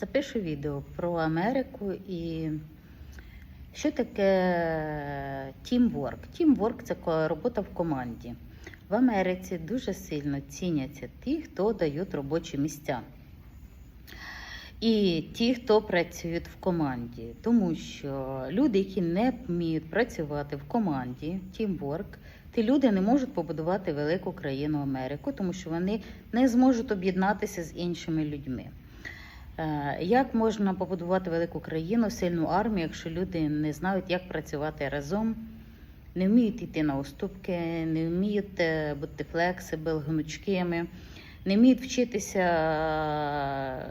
Запишу відео про Америку і що таке тімворк. Тімворк це робота в команді. В Америці дуже сильно ціняться ті, хто дають робочі місця. І ті, хто працюють в команді, тому що люди, які не вміють працювати в команді, тімворк, ті люди не можуть побудувати велику країну Америку, тому що вони не зможуть об'єднатися з іншими людьми. Е, Як можна побудувати велику країну, сильну армію, якщо люди не знають, як працювати разом, не вміють йти на уступки, не вміють е, бути флексибл, гнучкими, не вміють вчитися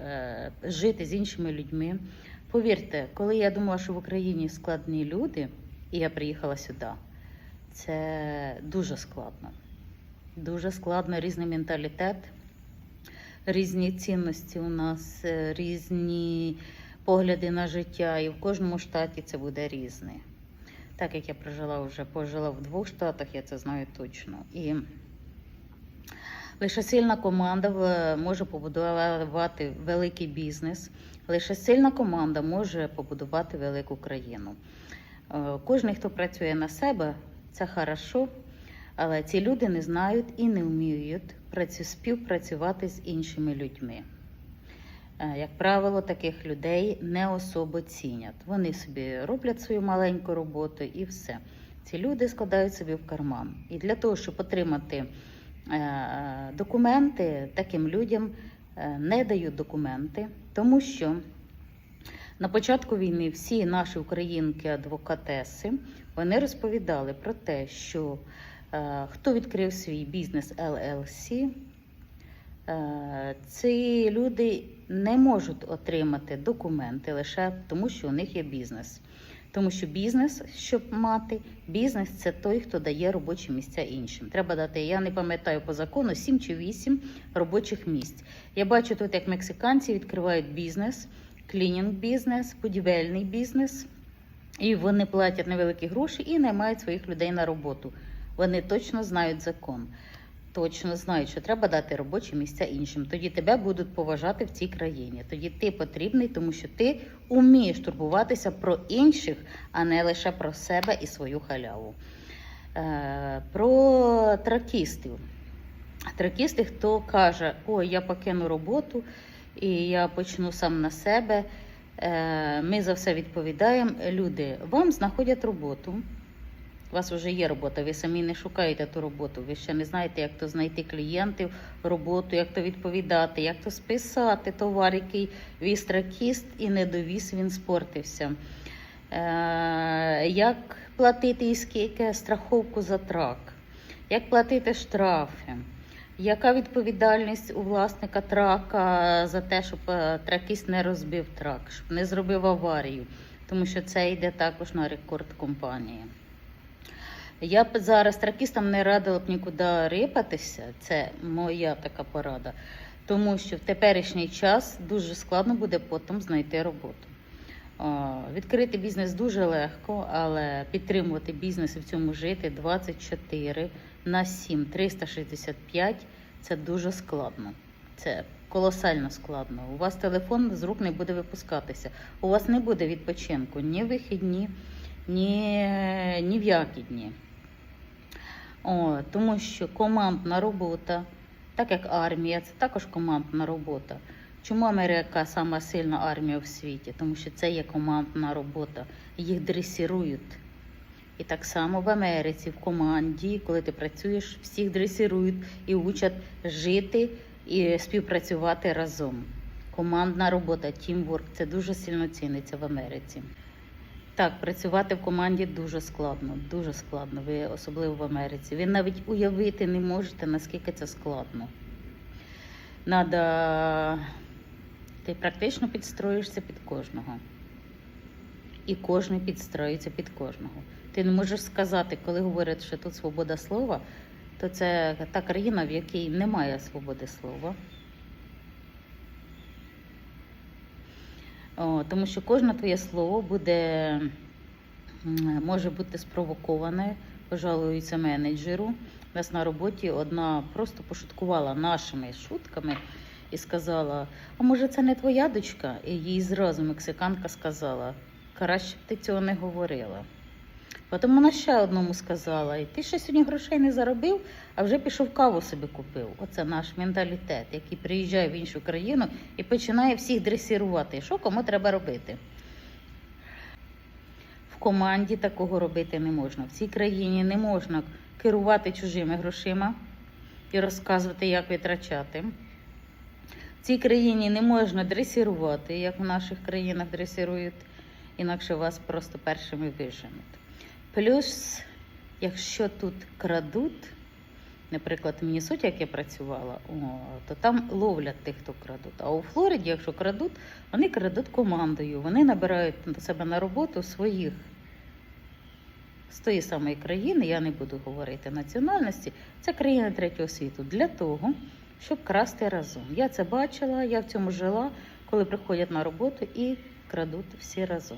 е, жити з іншими людьми. Повірте, коли я думала, що в Україні складні люди, і я приїхала сюди, це дуже складно. Дуже складно різний менталітет різні цінності у нас, е, різні погляди на життя, і в кожному штаті це буде різне. Так як я прожила вже пожила в двох штатах, я це знаю точно. І лише сильна команда може побудувати великий бізнес. Лише сильна команда може побудувати велику країну. Е, Кожен, хто працює на себе, це хорошо, але ці люди не знають і не вміють працю- співпрацювати з іншими людьми. Е, Як правило, таких людей не особо цінять. Вони собі роблять свою маленьку роботу і все. Ці люди складають собі в карман. І для того, щоб отримати е, документи, таким людям е, не дають документи, тому що на початку війни всі наші українки-адвокатеси вони розповідали про те, що хто відкрив свій бізнес LLC, е, ці люди не можуть отримати документи лише тому, що у них є бізнес. Тому що бізнес, щоб мати, бізнес це той, хто дає робочі місця іншим. Треба дати, я не пам'ятаю по закону, 7 чи 8 робочих місць. Я бачу тут, як мексиканці відкривають бізнес, клінінг бізнес, будівельний бізнес. І вони платять невеликі гроші і наймають своїх людей на роботу. Вони точно знають закон, точно знають, що треба дати робочі місця іншим. Тоді тебе будуть поважати в цій країні. Тоді ти потрібний, тому що ти вмієш турбуватися про інших, а не лише про себе і свою халяву. Е, про тракістів. Тракісти, хто каже, ой, я покину роботу і я почну сам на себе. Е, Ми за все відповідаємо. Люди вам знаходять роботу. У вас вже є робота, ви самі не шукаєте ту роботу. Ви ще не знаєте, як то знайти клієнтів, роботу, як то відповідати, як то списати товар, який віз тракіст і не довіз, він спортився. Е, як платити і скільки страховку за трак, як платити штрафи. Яка відповідальність у власника трака за те, щоб е, тракіст не розбив трак, щоб не зробив аварію, тому що це йде також на рекорд компанії. Я б зараз тракістам не радила б нікуди рипатися, це моя така порада, тому що в теперішній час дуже складно буде потім знайти роботу. Відкрити бізнес дуже легко, але підтримувати бізнес і в цьому жити 24 на 7, 365 це дуже складно. Це колосально складно. У вас телефон з рук не буде випускатися. У вас не буде відпочинку ні вихідні, ні, ні в які дні. О, тому що командна робота, так як армія, це також командна робота. Чому Америка сама сильна армія в світі? Тому що це є командна робота. Їх дресірують. І так само в Америці, в команді, коли ти працюєш, всіх дресірують і учать жити і співпрацювати разом. Командна робота, тімворк це дуже сильно ціниться в Америці. Так, працювати в команді дуже складно, дуже складно, ви особливо в Америці. Ви навіть уявити не можете, наскільки це складно. Надо... Ти практично підстроїшся під кожного. І кожен підстроюється під кожного. Ти не можеш сказати, коли говорять, що тут свобода слова, то це та країна, в якій немає свободи слова. Тому що кожне твоє слово буде, може бути спровоковане, пожалуються менеджеру. У нас на роботі одна просто пошуткувала нашими шутками і сказала: А може, це не твоя дочка? І їй зразу мексиканка сказала: краще б ти цього не говорила. Потім вона ще одному сказала: і ти ще сьогодні грошей не заробив, а вже пішов каву собі купив. Оце наш менталітет, який приїжджає в іншу країну і починає всіх дресірувати. Що кому треба робити? В команді такого робити не можна. В цій країні не можна керувати чужими грошима і розказувати, як витрачати. В цій країні не можна дресірувати, як в наших країнах дресирують, інакше вас просто першими виженуть. Плюс, якщо тут крадуть, наприклад, в Міннесоті, як я працювала, то там ловлять тих, хто крадуть. А у Флориді, якщо крадуть, вони крадуть командою. Вони набирають до себе на роботу своїх з тої самої країни, я не буду говорити національності, це країни третього світу для того, щоб красти разом. Я це бачила, я в цьому жила, коли приходять на роботу і крадуть всі разом.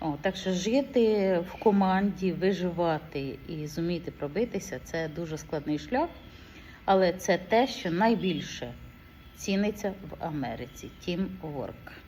О, так що жити в команді, виживати і зуміти пробитися це дуже складний шлях, але це те, що найбільше ціниться в Америці. Teamwork.